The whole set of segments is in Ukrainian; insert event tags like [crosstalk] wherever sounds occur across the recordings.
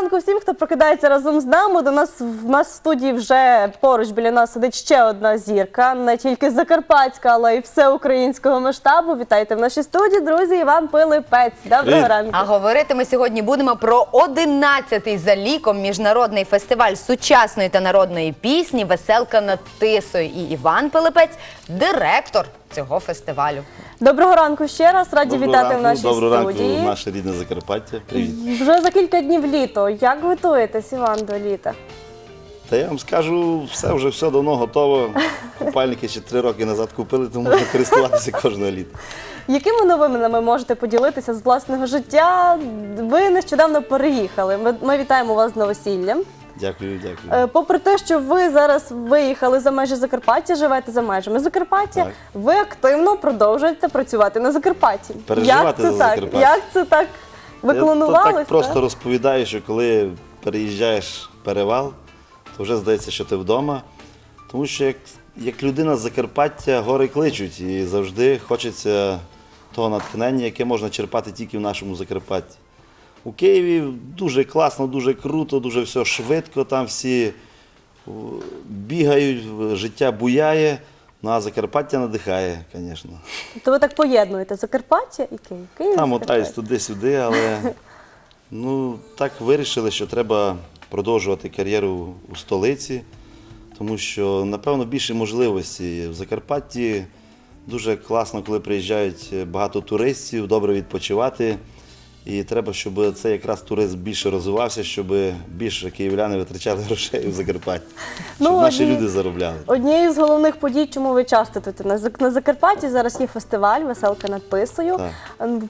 ранку всім, хто прокидається разом з нами. До нас в нас в студії вже поруч біля нас сидить ще одна зірка, не тільки закарпатська, але й всеукраїнського масштабу. Вітайте в нашій студії, друзі. Іван Пилипець. Доброго Привіт. ранку. А говорити ми сьогодні будемо про 11-й за ліком міжнародний фестиваль сучасної та народної пісні Веселка над Тисою. І Іван Пилипець, директор цього фестивалю. Доброго ранку ще раз. Раді Доброго вітати ранку, в нашій доброго студії. ранку, наше рідне Закарпаття. Привіт. Вже за кілька днів літо. Як готуєтесь, Іван, до літа? Та я вам скажу, все вже все давно готово. Купальники ще три роки назад купили, тому можна користуватися кожного літа. Якими новинами можете поділитися з власного життя? Ви нещодавно переїхали. Ми, ми вітаємо вас з новосіллям. Дякую, дякую. Е, Попри те, що ви зараз виїхали за межі Закарпаття, живете за межами Закарпаття, Так. ви активно продовжуєте працювати на Закарпатті. Переживати Як це за так? Закарпаття. Як це так? Ви Я так просто розповідаю, що коли переїжджаєш перевал, то вже здається, що ти вдома. Тому що як, як людина з Закарпаття гори кличуть і завжди хочеться того натхнення, яке можна черпати тільки в нашому Закарпатті. У Києві дуже класно, дуже круто, дуже все швидко, там всі бігають, життя буяє. Ну а Закарпаття надихає, звісно. То ви так поєднуєте Закарпаття і Київ. Київ Там мотаюсь туди-сюди, але [laughs] ну, так вирішили, що треба продовжувати кар'єру у столиці, тому що, напевно, більше можливості. В Закарпатті дуже класно, коли приїжджають багато туристів, добре відпочивати. І треба, щоб цей якраз туризм більше розвивався, щоб більше київляни витрачали [laughs] грошей у Закарпатті, щоб Ну, наші одні- люди заробляли. Однією з головних подій, чому ви часто тут на, Зак- на Закарпатті, зараз є фестиваль Веселка над. Ем,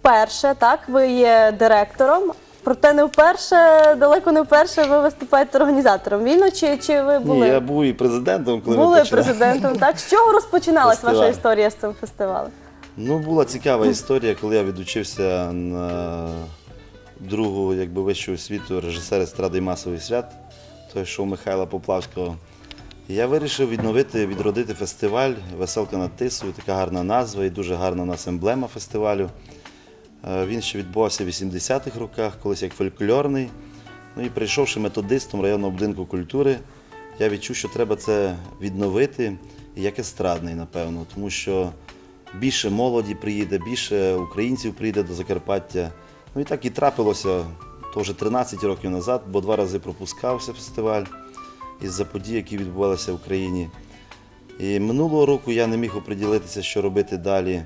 Вперше, так, ви є директором. Проте не вперше, далеко не вперше ви виступаєте організатором. Вільно чи, чи ви були? Ні, я був і президентом, коли ми Були починали. президентом, так? З чого [laughs] розпочиналась ваша історія з цим фестивалем? Ну, була цікава історія, коли я відучився на другу якби, вищу освіту режисер естради і масових свят, той шоу Михайла Поплавського. Я вирішив відновити, відродити фестиваль Веселка над Тисою, така гарна назва і дуже гарна у нас емблема фестивалю. Е, Він ще відбувався в 80-х роках, колись як фольклорний. Ну і прийшовши методистом районного будинку культури, я відчув, що треба це відновити, як естрадний, напевно, тому що більше молоді приїде, більше українців приїде до Закарпаття. Ну і так і трапилося, то вже 13 років назад, бо два рази пропускався фестиваль із-за подій, які відбувалися в Україні. І минулого року я не міг оприділитися, що робити далі.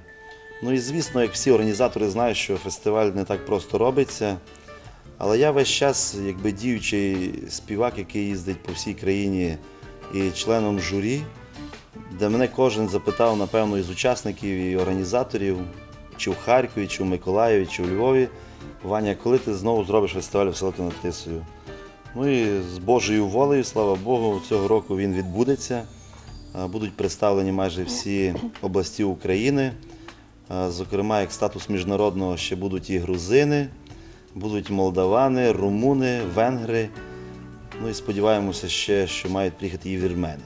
Ну і звісно, як всі організатори знають, що фестиваль не так просто робиться. Але я весь час, якби діючий співак, який їздить по всій країні і членом журі, де мене кожен запитав, напевно, із учасників і організаторів, чи в Харкові, чи в Миколаєві, чи в Львові, Ваня, коли ти знову зробиш фестиваль «Веселка над Тисою? Ну і з Божою волею, слава Богу, цього року він відбудеться. Будуть представлені майже всі області України. Зокрема, як статус міжнародного ще будуть і грузини, будуть молдавани, румуни, венгри. Ну і сподіваємося ще, що мають приїхати і вірмени.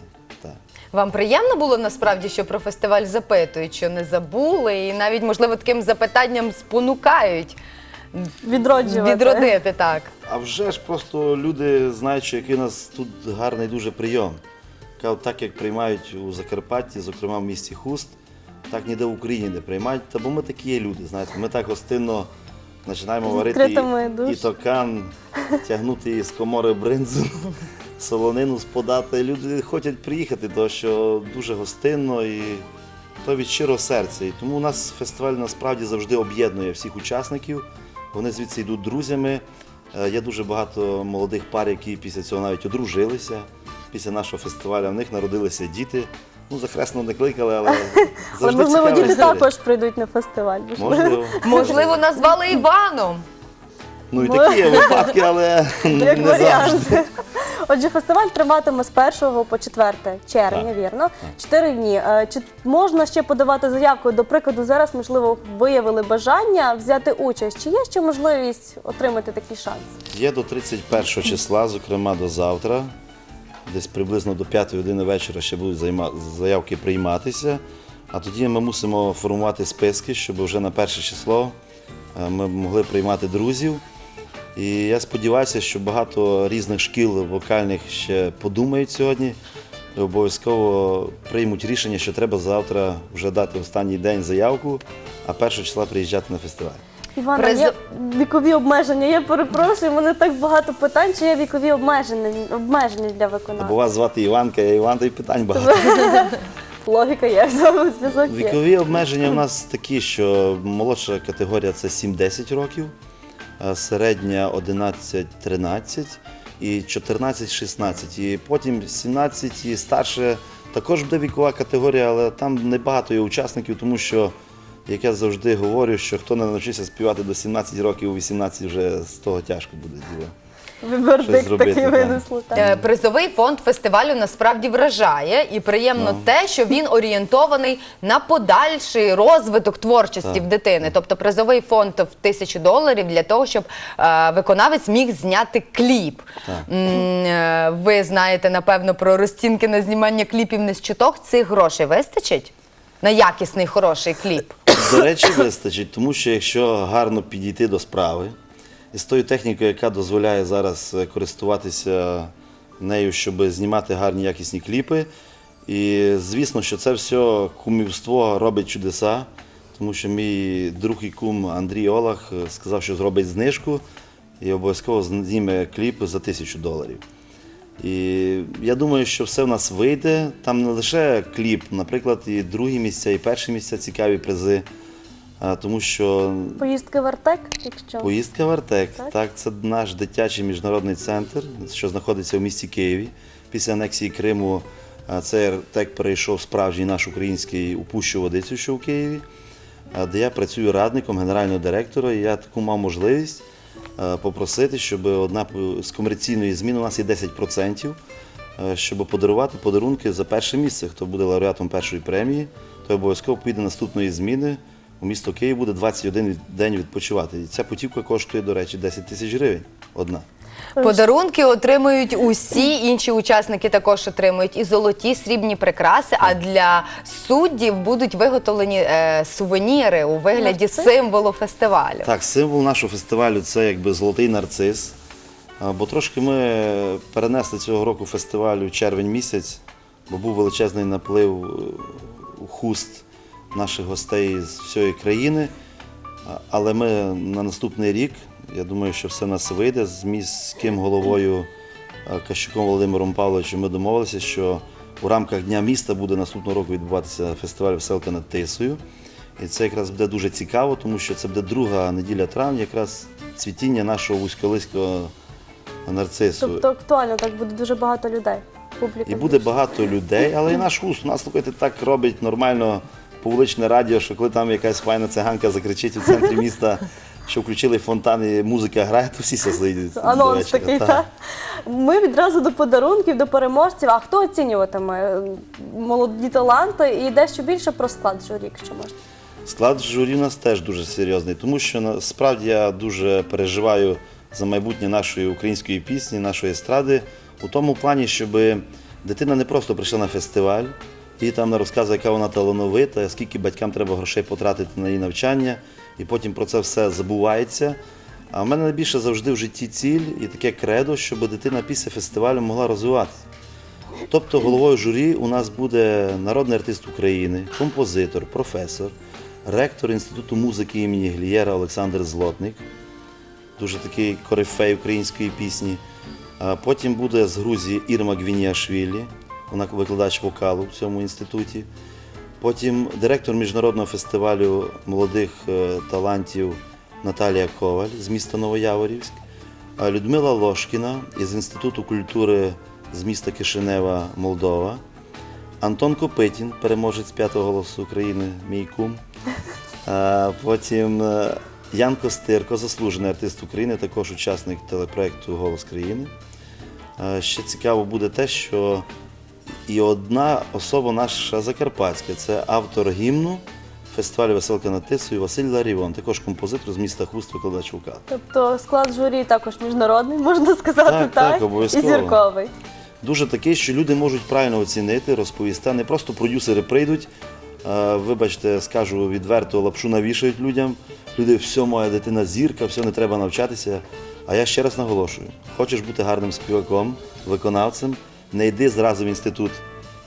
Вам приємно було насправді, що про фестиваль запитують, що не забули, і навіть, можливо, таким запитанням спонукають Відроджувати. відродити так. А вже ж просто люди знають, що який у нас тут гарний дуже прийом. Так як приймають у Закарпатті, зокрема в місті Хуст, так ніде в Україні не приймають. Та бо ми такі є люди, знаєте, ми так гостинно починаємо З варити відкритими і, душ. і токан, тягнути з комори бринзу, солонину сподати. Люди хочуть приїхати, тому що дуже гостинно і то від щирого серця. І тому у нас фестиваль насправді завжди об'єднує всіх учасників. Вони звідси йдуть друзями. Е, Є дуже багато молодих пар, які після цього навіть одружилися. Після нашого фестивалю в них народилися діти. Ну, за хресно не кликали, але [laughs] завжди можливо, діти також прийдуть на фестиваль. Можливо. Можливо, назвали Іваном. Ну і такі є випадки, але не завжди. Отже, фестиваль триватиме з 1 по 4 червня, вірно? Чотири дні. Е, Чи можна ще подавати заявку? До прикладу, зараз, можливо, виявили бажання взяти участь. Чи є ще можливість отримати такий шанс? Є до 31 числа, зокрема до завтра, десь приблизно до 5 години вечора ще будуть займа- заявки прийматися. А тоді ми мусимо формувати списки, щоб вже на перше число е, ми могли приймати друзів. І я сподіваюся, що багато різних шкіл вокальних ще подумають сьогодні і обов'язково приймуть рішення, що треба завтра вже дати останній день заявку, а першого числа приїжджати на фестиваль. Івана, Приз- є вікові обмеження. Я перепрошую, у мене так багато питань, чи є вікові обмеження, обмеження для Бо виконання. вас звати Іванка, я Іван, то й питань багато. [laughs] Логіка є, зв'язок є. Вікові обмеження в нас такі, що молодша категорія це 7-10 років, середня 11-13 і 14-16. І потім 17 і старше також буде вікова категорія, але там небагато є учасників, тому що, як я завжди говорю, що хто не навчився співати до 17 років, у 18 вже з того тяжко буде діло. Вердикт зробити, такий так. винесли. так. Е, Призовий фонд фестивалю насправді вражає, і приємно Ну. те, що він орієнтований на подальший розвиток творчості в дитини. Тобто призовий фонд в тисячу доларів для того, щоб е, виконавець міг зняти кліп. М, е, ви знаєте, напевно, про розцінки на знімання кліпів не з чуток. Цих грошей вистачить на якісний хороший кліп. До речі, вистачить, тому що якщо гарно підійти до справи, і з тою технікою, яка дозволяє зараз е, користуватися нею, щоб знімати гарні якісні кліпи. І звісно, що це все кумівство робить чудеса, тому що мій друг і кум Андрій Олах е, сказав, що зробить знижку і обов'язково зніме кліп за тисячу доларів. І я думаю, що все в нас вийде. Там не лише кліп, наприклад, і другі місця, і перші місця цікаві призи. А, Тому що Поїздки в Артек, якщо поїздка в Артек, Так. так. це наш дитячий міжнародний центр, що знаходиться в місті Києві. Після анексії Криму цей Артек перейшов справжній наш український у Пущу Водицю, що в Києві, де я працюю радником генерального директора. І я таку мав можливість попросити, щоб одна з комерційної зміни у нас є 10%, е, щоб подарувати подарунки за перше місце. Хто буде лауреатом першої премії, той обов'язково піде наступної зміни. У місто Київ буде 21 день відпочивати. І ця путівка коштує, до речі, 10 тисяч гривень одна. Подарунки отримують усі інші учасники. Також отримують і золоті срібні прикраси. А для суддів будуть виготовлені е, сувеніри у вигляді Нарцис? символу фестивалю. Так, символ нашого фестивалю це якби золотий нарцис. А, Бо трошки ми перенесли цього року фестивалю червень місяць, бо був величезний наплив е, хуст наших гостей з всієї країни. Але ми на наступний рік, я думаю, що все в нас вийде з міським головою Кащуком Володимиром Павловичем. Ми домовилися, що у рамках Дня міста буде наступного року відбуватися фестиваль Веселка над Тисою. І це якраз буде дуже цікаво, тому що це буде друга неділя травня, якраз цвітіння нашого вузьколиського нарцису. тобто актуально так буде дуже багато людей. Публіка І буде багато людей, але і наш густ. У нас слухайте, так робить нормально вуличне радіо, що коли там якась файна циганка закричить у центрі [laughs] міста, що включили фонтан і музика грає, то всі до Анонс вечора. такий, Так. так. Ми відразу до подарунків, до переможців. А хто оцінюватиме е, молоді таланти і дещо більше про склад журі, якщо можна? Склад журі у нас теж дуже серйозний, тому що насправді я дуже переживаю за майбутнє нашої української пісні, нашої естради, у тому плані, щоб дитина не просто прийшла на фестиваль і там не розказує, яка вона талановита, скільки батькам треба грошей потратити на її навчання, і потім про це все забувається. А в мене найбільше завжди в житті ціль і таке кредо, щоб дитина після фестивалю могла розвиватися. Тобто головою журі у нас буде народний артист України, композитор, професор, ректор Інституту музики імені Глієра Олександр Злотник, дуже такий корифей української пісні. А Потім буде з Грузії Ірма Гвініашвілі, вона викладач вокалу в цьому інституті. Потім директор міжнародного фестивалю молодих е, талантів Наталія Коваль з міста Новояворівськ, Людмила Лошкіна із Інституту культури з міста Кишинева, Молдова, Антон Копитін, переможець п'ятого голосу України, мій кум. Потім е, Ян Костирко, заслужений артист України, також учасник телепроекту Голос країни. Е, Ще цікаво буде те, що і одна особа наша закарпатська це автор гімну фестивалю Веселка над Тисою Василь Ларівон, також композитор з міста Хуст, викладач вокалу. Тобто склад журі також міжнародний, можна сказати, Так, так, так, і зірковий. Дуже такий, що люди можуть правильно оцінити, розповісти. Не просто продюсери прийдуть, е, вибачте, скажу відверто, лапшу навішають людям. Люди, все, моя дитина зірка, все не треба навчатися. А я ще раз наголошую: хочеш бути гарним співаком, виконавцем, не йди зразу в інститут.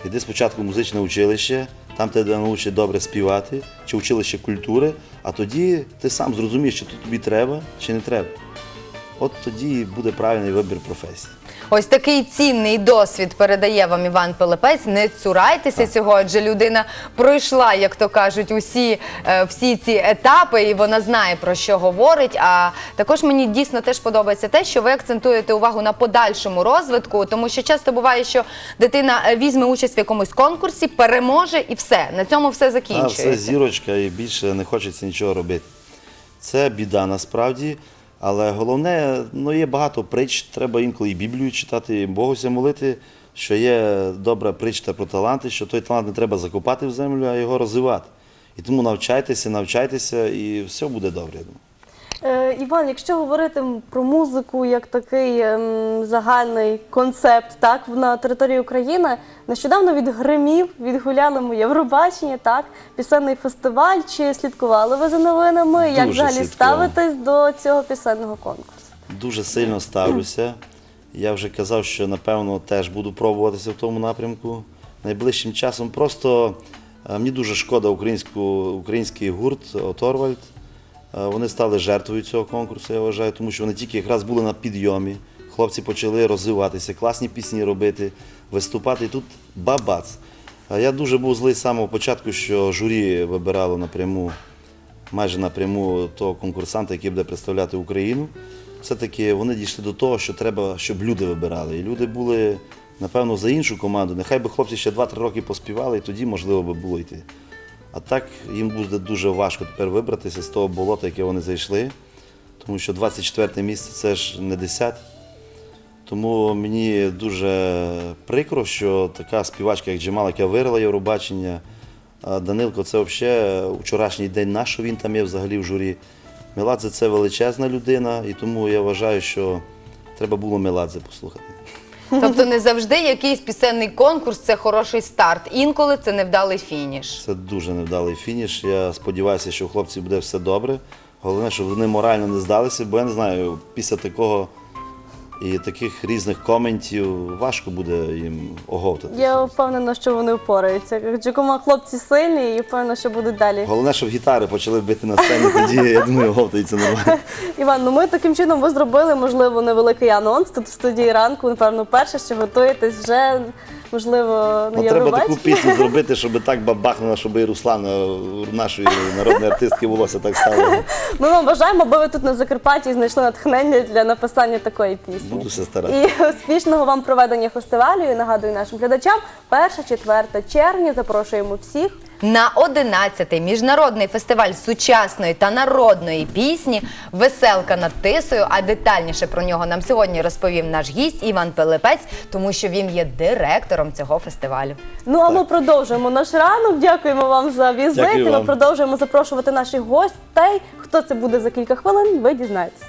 Йди спочатку в музичне училище, там тебе научать добре співати, чи училище культури, а тоді ти сам зрозумієш, чи тобі треба, чи не треба. От тоді буде правильний вибір професії. Ось такий цінний досвід передає вам Іван Пилипець. Не цурайтеся цього, адже людина пройшла, як то кажуть, усі, е, всі ці етапи, і вона знає про що говорить. А також мені дійсно теж подобається те, що ви акцентуєте увагу на подальшому розвитку, тому що часто буває, що дитина е, візьме участь в якомусь конкурсі, переможе і все. На цьому все А все зірочка і більше не хочеться нічого робити. Це біда насправді. Але головне, ну є багато притч, треба інколи і Біблію читати, і Богуся молити, що є добра притча про таланти, що той талант не треба закопати в землю, а його розвивати. І тому навчайтеся, навчайтеся, і все буде добре. Е, Іван, якщо говорити про музику як такий ем, загальний концепт, так на території України нещодавно відгримів, відгуляли ми Євробачення, так пісенний фестиваль. Чи слідкували ви за новинами? як взагалі слідкував. ставитесь до цього пісенного конкурсу? Дуже сильно ставлюся. Я вже казав, що напевно теж буду пробуватися в тому напрямку. Найближчим часом просто е, мені дуже шкода українську, український гурт Оторвальд. Е, Вони стали жертвою цього конкурсу, я вважаю, тому що вони тільки якраз були на підйомі. Хлопці почали розвиватися, класні пісні робити, виступати. І тут бабац. Е, Я дуже був злий з самого початку, що журі вибирало напряму майже напряму того конкурсанта, який буде представляти Україну. Все-таки вони дійшли до того, що треба, щоб люди вибирали. І люди були, напевно, за іншу команду. Нехай би хлопці ще 2-3 роки поспівали, і тоді можливо би було йти. А так їм буде дуже важко тепер вибратися з того болота, яке вони зайшли. Тому що 24 місце це ж не 10. Тому мені дуже прикро, що така співачка, як Джемал, яка виграла Євробачення, а Данилко, це взагалі вчорашній день наш, він там є взагалі в журі. Меладзе це величезна людина, і тому я вважаю, що треба було Меладзе послухати. Тобто не завжди якийсь пісенний конкурс це хороший старт. Інколи це невдалий фініш. Це дуже невдалий фініш. Я сподіваюся, що у хлопців буде все добре. Головне, щоб вони морально не здалися, бо я не знаю, після такого і таких різних коментів важко буде їм оговтати. Я впевнена, що вони впораються. Джакома хлопці сильні і впевнена, що будуть далі. Головне, щоб гітари почали бити на сцені, тоді я думаю, оговтається нормально. [laughs] Іван, ну ми таким чином ви зробили, можливо, невеликий анонс тут в студії ранку. Напевно, перше, що готуєтесь вже, можливо, на Ну, треба таку пісню [laughs] зробити, щоб так бабахнула, щоб і Руслана, нашої народної артистки, волосся так стало. Ми вам бажаємо, бо ви тут на Закарпатті знайшли натхнення для написання такої пісні. Буду все старатися. І успішного вам проведення фестивалю. І нагадую нашим глядачам, 1-4 червня запрошуємо всіх. На 11-й міжнародний фестиваль сучасної та народної пісні Веселка над тисою. А детальніше про нього нам сьогодні розповів наш гість Іван Пилипець, тому що він є директором цього фестивалю. Ну а ми продовжуємо наш ранок. Дякуємо вам за візит. Дякую Ми вам. продовжуємо запрошувати наших гостей. Хто це буде за кілька хвилин? Ви дізнаєтесь.